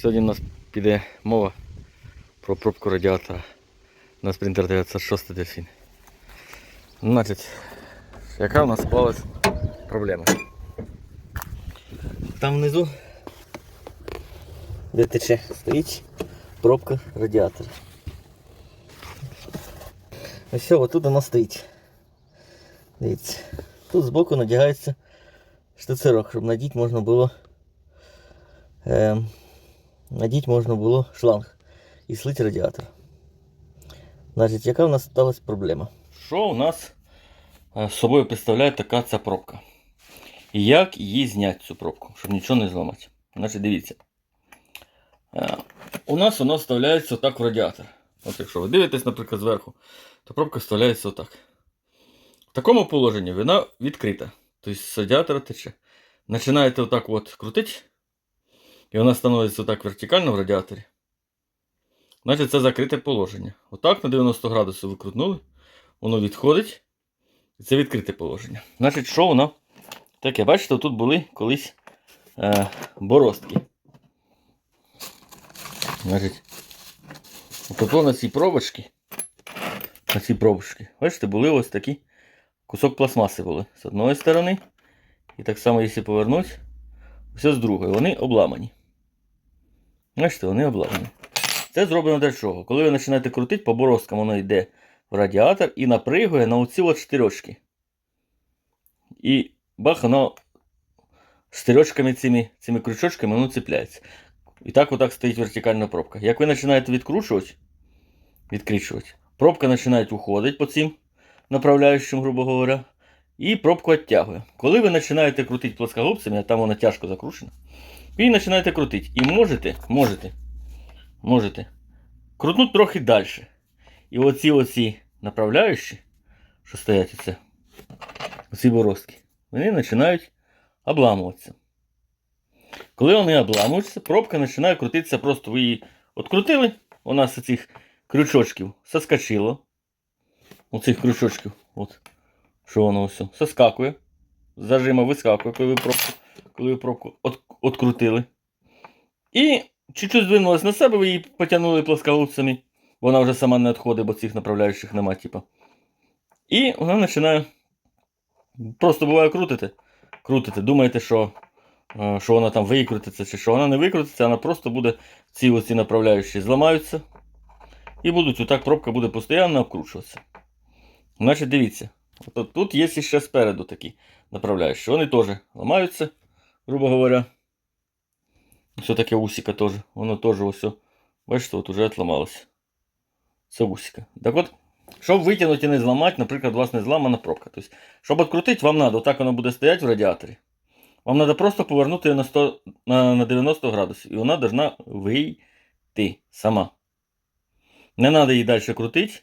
Сьогодні у нас піде мова про пробку радіатора на Sprinter 906 Delfin. Значить, яка у нас склалась проблема? Там внизу, де тече, стоїть пробка радіатора. Ось все, отут вона стоїть. Дивіться. Тут збоку надягається штуцерок, щоб надіти можна було. Е, надіти можна було шланг і слити радіатор. Значить, яка у нас сталася проблема? Що у нас е, з собою представляє така ця пробка? Як її зняти цю пробку, щоб нічого не зламати? Значить, дивіться. Е, у нас вона вставляється отак в радіатор. От якщо ви дивитесь, наприклад, зверху, то пробка вставляється отак. В такому положенні вона відкрита. Тобто з радіатора тече. Починаєте отак от крутити, і вона становиться отак вертикально в радіаторі. Значить, це закрите положення. Отак на 90 градусів ви крутнули, воно відходить. І це відкрите положення. Значить, що воно таке? Бачите, тут були колись е, боростки. Значить, от на цій пробочці, на цій пробочці, бачите, були ось такі кусок пластмаси були з одної сторони. І так само, якщо повернути, все з другої. Вони обламані. Бачите, вони обламані. Це зроблено для чого? Коли ви починаєте крутити, по борозкам воно йде в радіатор і напригує на оці от штирьочки. І бах, воно штирьочками цими, цими крючочками воно цепляється. І так отак стоїть вертикальна пробка. Як ви починаєте відкручувати, відкручувати, пробка починає уходити по цим направляючим, грубо говоря, і пробку відтягує. Коли ви починаєте крутити плоскогубцями, а там вона тяжко закручена, ви починаєте крутити. І можете, можете, можете крутнути трохи далі. І оці оці направляючі, що стоять оце, оці борозки, вони починають обламуватися. Коли вони обламуються, пробка починає крутитися, просто ви її відкрутили, у нас цих крючочків соскочило. Оцих крючочків, от, що воно все, соскакує. Зажима вискакує, коли ви пробку, коли ви пробку от, открутили. І чуть-чуть здвинулась на себе, ви її потягнули плоскогубцями. Вона вже сама не відходить, бо цих направляючих нема, типа. І вона починає. Просто буває крутити. Крутите. Думаєте, що е, що вона там викрутиться, чи що вона не викрутиться, вона просто буде ці оці направляючі зламаються. І будуть отак пробка буде постійно обкручуватися. Значить, дивіться. От тут є ще спереду такі направляючі. Вони теж ламаються, грубо говоря. Все таке усіка теж. Воно теж ось. Бачите, от уже отламалося. Це усіка. Так от, щоб витягнути і не зламати, наприклад, у вас не зламана пробка. Тобто, щоб відкрутити, вам треба, отак воно буде стояти в радіаторі. Вам треба просто повернути її на, 100, на, на 90 градусів. І вона повинна вийти сама. Не треба її далі крутити,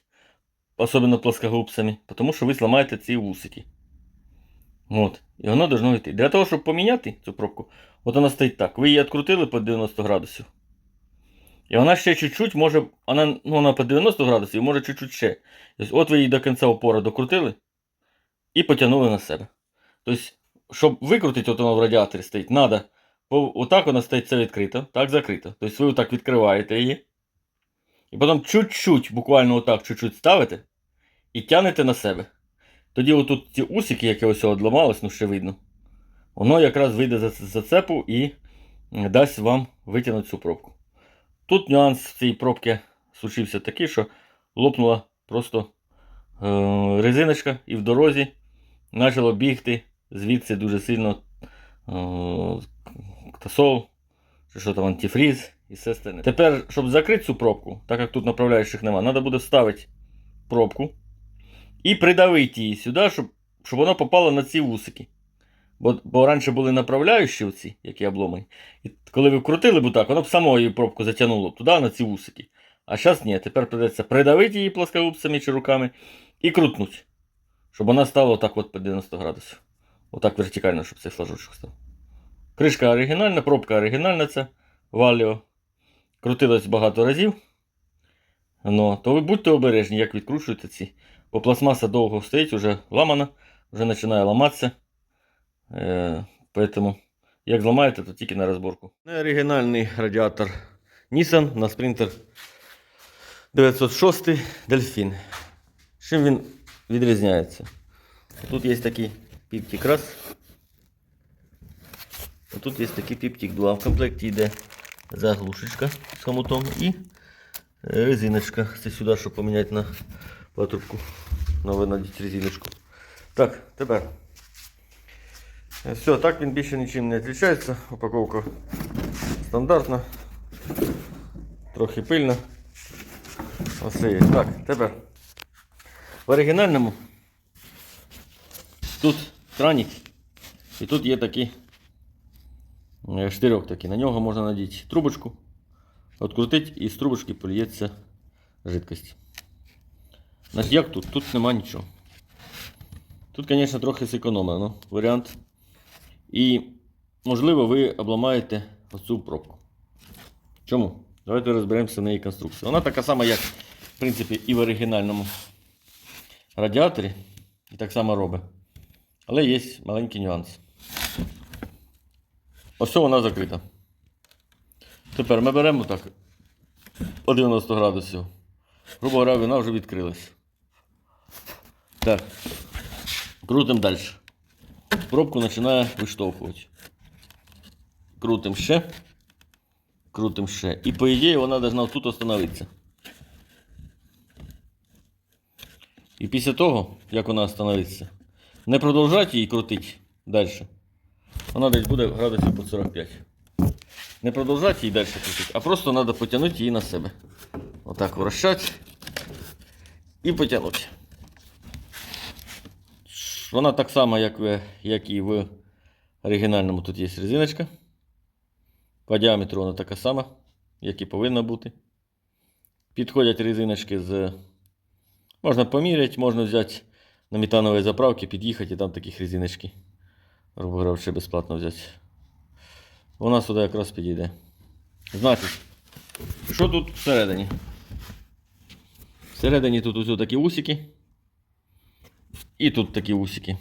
особливо плоскогубцями, тому що ви зламаєте ці вусики. От. І воно должно йти. Для того, щоб поміняти цю пробку, от вона стоїть так. Ви її відкрутили по 90 градусів. І вона ще чуть-чуть може. Вона ну, вона по 90 градусів може чуть-чуть ще. Тобто, от ви її до кінця опора докрутили і потягнули на себе. Тобто, щоб викрутити, от воно в радіаторі стоїть, треба. Отак вона стоїть це відкрито, так закрито. Тобто ви отак відкриваєте її. І потім чуть-чуть, буквально отак чуть-чуть ставите і тянете на себе. Тоді отут ці усики, які ось одламалось, ну ще видно, воно якраз вийде за зацепу і дасть вам витягнути цю пробку. Тут нюанс цієї пробки случився такий, що лопнула просто е- резиночка і в дорозі почало бігти звідси дуже сильно е- тасол, що там антифріз і все остальне. Тепер, щоб закрити цю пробку, так як тут направляючих нема, треба буде вставити пробку і придавити її сюди, щоб щоб воно попало на ці вусики. Бо бо раніше були направляючі, оці, які обломані. І коли ви вкрутили б так, воно б само її пробку затягнуло туди, на ці вусики. А зараз ні, тепер придеться придавити її плоскогубцями чи руками і крутнути. Щоб вона стала отак от по 90 градусів. Отак вертикально, щоб цей флажочок став. Кришка оригінальна, пробка оригінальна, це Валіо. Крутилось багато разів. Ну, то ви будьте обережні, як відкручуєте ці. Бо пластмаса довго стоїть, вже ламана, вже починає ламатися. Е, Поэтому, Як зламаєте, то тільки на розборку. Оригінальний радіатор Nissan на Sprinter 906 Delfin. Чим він відрізняється? Тут є такий піптик раз. Тут є такий піптик 2. В комплекті йде заглушечка з хомутом і резиночка. Це сюди, щоб поміняти на патрубку. На винадіть резиночку. Так, тепер. Все, так він більше нічим не відрізняється. Упаковка стандартна. Трохи пильна. Оце є. Так, тепер. В оригінальному тут транік. І тут є такий е, штирьок такий. На нього можна надіти трубочку, відкрутити і з трубочки поліється жидкость. Значить, як тут? Тут нема нічого. Тут, звісно, трохи зекономлено варіант. І, можливо, ви обламаєте оцю пробку. Чому? Давайте розберемося в неї конструкцію. Вона така сама, як, в принципі, і в оригінальному радіаторі. І так само робить. Але є маленький нюанс. Ось вона закрита. Тепер ми беремо так по 90 градусів. Грубо говоря, вона вже відкрилась. Так. Крутим далі. Пробку починає виштовхувати. Крутим ще. Крутим ще. І по ідеї вона повинна тут остановитися. І після того, як вона остановиться, не продовжати її крутити далі. Вона десь буде градусів по 45. Не продовжати її далі крутити, а просто треба потягнути її на себе. Отак вращати і потягнути. Вона так само, як, ви, як і в оригінальному. Тут є резиночка. По діаметру вона така сама, як і повинна бути. Підходять резиночки з. Можна поміряти, можна взяти на метановій заправці, під'їхати і там такі резиночки. Грубо говоря, безплатно взяти. Вона сюди якраз підійде. Значить, що тут всередині? Всередині тут ось такі усики. І тут такі усики.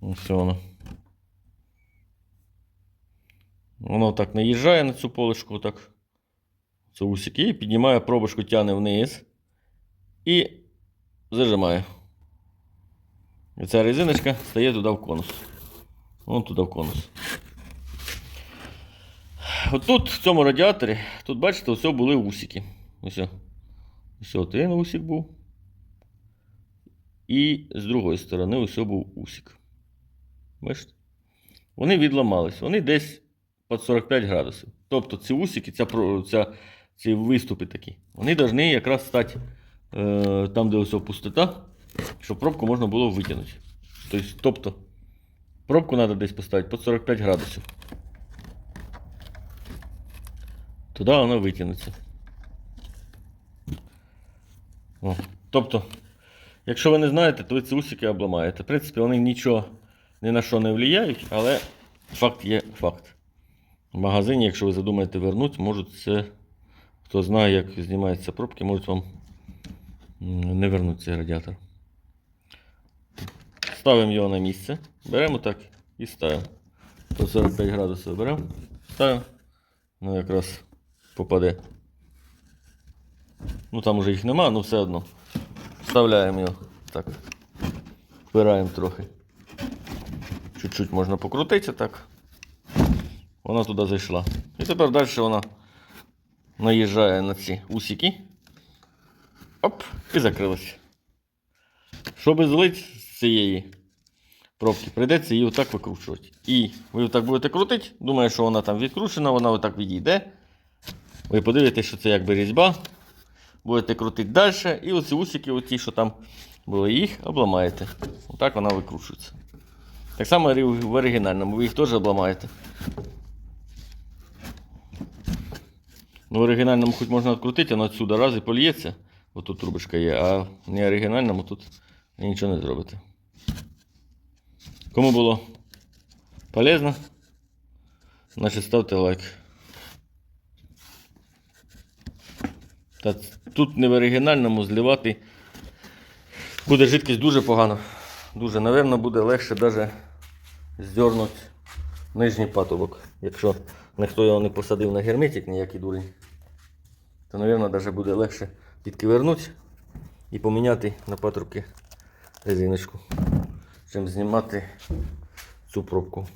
Ось воно. Воно так наїжджає на цю полочку, так. Це усики. І піднімає пробочку, тягне вниз. І зажимає. І ця резиночка стає туди в конус. Вон туди в конус. От тут, в цьому радіаторі, тут, бачите, ось були усики. Ось. Ось один усик був. І з другої сторони ось був усик. Бачите? Вони відламались. Вони десь під 45 градусів. Тобто ці усики, ця, ця, ці виступи такі, вони повинні якраз стати е, там, де ось пустота, щоб пробку можна було витягнути. Тобто, тобто пробку треба десь поставити під 45 градусів. Туди вона витягнеться. О, тобто, якщо ви не знаєте, то ви ці усики обламаєте. В принципі, вони нічого ні на що не впливають, але факт є факт. В магазині, якщо ви задумаєте вернути, можуть це, хто знає, як знімаються пробки, можуть вам не вернути цей радіатор. Ставимо його на місце. Беремо так і ставимо. По 45 градусів беремо, ставимо. Ну якраз попаде. Ну там уже їх нема, але все одно. Вставляємо його так. Впираємо трохи. Чуть-чуть можна покрутити так. Вона туди зайшла. І тепер далі вона наїжджає на ці усики. Оп, і закрилась. Щоб злити цієї пробки, прийдеться її отак викручувати. І ви отак будете крутити, думаю, що вона там відкручена, вона отак відійде. Ви подивитесь, що це якби різьба. Будете крутити далі. І оці усики, оті, що там були, їх обламаєте. Отак вона викручується. Так само в оригінальному, ви їх теж обламаєте. Ну, в оригінальному хоч можна відкрутити, воно отсюди раз і польється. Ось тут трубочка є, а в неоригінальному тут нічого не зробите. Кому було полезно, значить ставте лайк. Та тут не в оригінальному зливати буде жидкість дуже погано. Дуже, напевно, буде легше навіть здернути нижній патрубок. Якщо ніхто його не посадив на герметик, ніякий дурень, то, мабуть, навіть буде легше підкивернути і поміняти на патрубки резиночку, чим знімати цю пробку.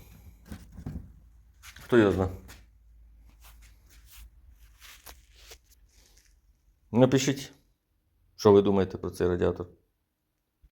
Хто його знає? Напишіть, що ви думаєте про цей радіатор.